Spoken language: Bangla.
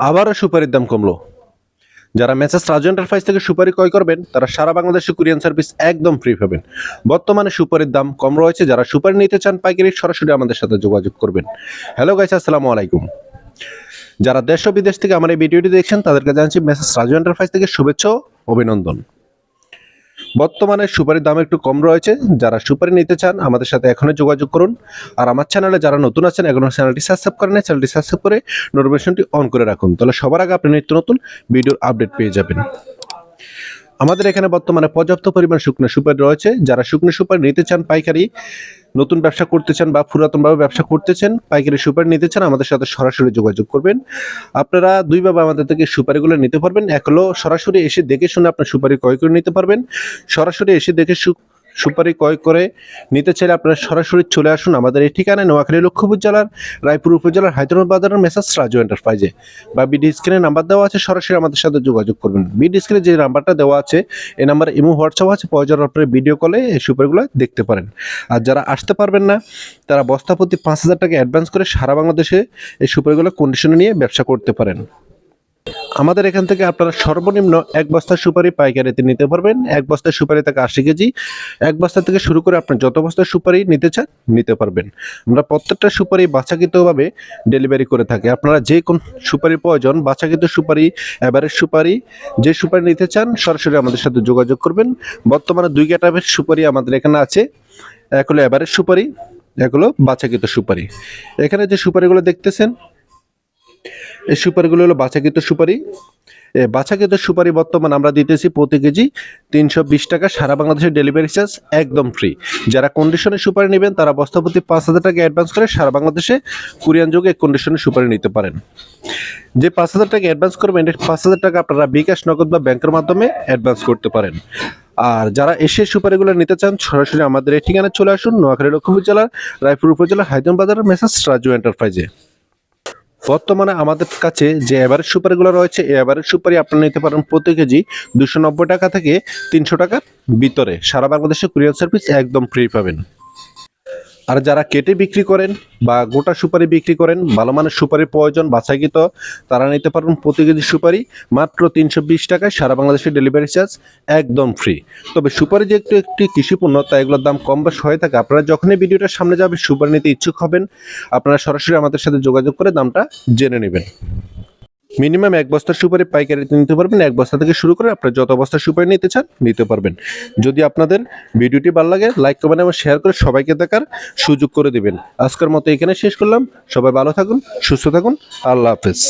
আবারও সুপারির দাম কমলো। যারা মেসেজ রাজু এন্টারপ্রাইজ থেকে সুপারি ক্রয় করবেন, তারা সারা বাংলাদেশে কুরিয়ান সার্ভিস একদম ফ্রি পাবেন। বর্তমানে সুপারির দাম কম রয়েছে, যারা সুপারি নিতে চান পাইকারি সরাসরি আমাদের সাথে যোগাযোগ করবেন। হ্যালো গাইস আসসালামু আলাইকুম। যারা দেশ ও বিদেশ থেকে আমার এই ভিডিওটি দেখছেন, তাদেরকে জানাচ্ছি মেসেজ রাজু এন্টারপ্রাইজ থেকে শুভেচ্ছা অভিনন্দন। বর্তমানে সুপারির দাম একটু কম রয়েছে। যারা সুপারি নিতে চান, আমাদের সাথে এখনই যোগাযোগ করুন। আর আমার চ্যানেলে যারা নতুন আছেন এখনও চ্যানেলটি সাবস্ক্রাইব করেন চ্যানেলটি সাবস্ক্রাইব করে নোটিফিকেশনটি অন করে রাখুন। তাহলে সবার আগে আপনি নিত্য নতুন ভিডিওর আপডেট পেয়ে যাবেন। আমাদের এখানে বর্তমানে পর্যাপ্ত পরিমাণ শুকনো সুপারি রয়েছে। যারা শুকনো সুপারি নিতে চান, পাইকারি নতুন ব্যবসা করতে চান বা পুরাতনভাবে ব্যবসা করতে চান, পাইকারি সুপারি নিতে চান, আমাদের সাথে সরাসরি যোগাযোগ করবেন। আপনারা দুইভাবে আমাদের থেকে সুপারিগুলো নিতে পারবেন। এক হলো সরাসরি এসে দেখে শুনে আপনার সুপারি ক্রয় করে নিতে পারবেন। সরাসরি এসে দেখে সুপারি ক্রয় করে নিতে চাইলে আপনারা সরাসরি চলে আসুন আমাদের এই ঠিকানায় নোয়াখালী লক্ষ্মীপুর জেলার, রায়পুর উপজেলার, হায়দ্রাবাদ বাজারের মেসাজ রাজু এন্টারপ্রাইজে বা বিডি স্ক্রিনে নাম্বার দেওয়া আছে, সরাসরি আমাদের সাথে যোগাযোগ করবেন। বিডি স্ক্রিনে যে নাম্বারটা দেওয়া আছে, এই নাম্বার ইমো, হোয়াটসঅ্যাপ আছে, প্রয়োজন আপনারা ভিডিও কলে এই সুপারগুলো দেখতে পারেন। আর যারা আসতে পারবেন না, তারা বস্তা প্রতি পাঁচ হাজার টাকা অ্যাডভান্স করে সারা বাংলাদেশে এই সুপারগুলো কন্ডিশনে নিয়ে ব্যবসা করতে পারেন। আমাদের এখান থেকে আপনারা সর্বনিম্ন এক বস্তা সুপারি পাইকারিতে নিতে পারবেন। এক বস্তা সুপারি থেকে আশি কেজি। এক বস্তা থেকে শুরু করে আপনার যত বস্তা সুপারি নিতে চান, নিতে পারবেন। আমরা প্রত্যেকটা সুপারি বাছাকৃতভাবে ডেলিভারি করে থাকি। আপনারা যে কোন সুপারি প্রয়োজন বাছাকৃত সুপারি এবারের সুপারি, যে সুপারি নিতে চান, সরাসরি আমাদের সাথে যোগাযোগ করবেন। বর্তমানে দুই ক্যাটাবের সুপারি আমাদের এখানে আছে। এক হলো এবারের সুপারি, এক হলো বাছাকৃত সুপারি। এখানে যে সুপারিগুলো দেখতেছেন এই সুপারিগুলো হলো বাছাকৃত সুপারি। বাছাকৃত সুপারি বর্তমান আমরা দিতেছি প্রতি কেজি তিনশো বিশ টাকা, সারা বাংলাদেশের ডেলিভারি চার্জ একদম ফ্রি। যারা কন্ডিশনে সুপারি নেবেন, তারা বস্তাপতি পাঁচ হাজার টাকা অ্যাডভান্স করে সারা বাংলাদেশে কুরিয়ান যোগে কন্ডিশনে সুপারি নিতে পারেন। যে পাঁচ হাজার টাকা অ্যাডভান্স করবেন পাঁচ হাজার টাকা আপনারা বিকাশ, নগদ বা ব্যাংকের মাধ্যমে অ্যাডভান্স করতে পারেন। আর যারা এসে সুপারিগুলো নিতে চান, সরাসরি আমাদের এই ঠিকানায় চলে আসুন, নোয়াখালী লক্ষ্মীপুর জেলার, রায়পুর উপজেলার, হায়দ্রাবাদ বাজারের মেসাজ রাজু এন্টারপ্রাইজে বর্তমানে আমাদের কাছে যে এভারেজ সুপারিগুলো রয়েছে, এই এভারেজ সুপারি আপনারা নিতে পারেন প্রতি কেজি দুশো টাকা থেকে তিনশো টাকার ভিতরে। সারা বাংলাদেশে কুরিয়ার সার্ভিস একদম ফ্রি পাবেন। আর যারা কেটে বিক্রি করেন বা গোটা সুপারি বিক্রি করেন ভালো মানের সুপারি প্রয়োজন বাছাইকৃত, তারা নিতে পারবেন প্রতি কেজি সুপারি মাত্র তিনশো বিশ টাকায় সারা বাংলাদেশের ডেলিভারি চার্জ একদম ফ্রি। তবে সুপারি যে একটু একটি কৃষি পণ্য তাই এগুলোর দাম কম বেশ হয়ে থাকে। আপনারা যখনই ভিডিওটার সামনে যাবে, সুপারি নিতে ইচ্ছুক হবেন, আপনারা সরাসরি আমাদের সাথে যোগাযোগ করে দামটা জেনে নেবেন। মিনিমাম এক বস্তার সুপারি পাইকারিতে নিতে পারবেন। এক বস্তা থেকে শুরু করে আপনার যত বস্তা সুপারি নিতে চান নিতে পারবেন। যদি আপনাদের ভিডিওটি ভালো লাগে লাইক কমেন্ট এবং শেয়ার করে সবাইকে দেখার সুযোগ করে দিবেন। আজকের মতো এখানে শেষ করলাম। সবাই ভালো থাকুন, সুস্থ থাকুন। আল্লাহ হাফেজ।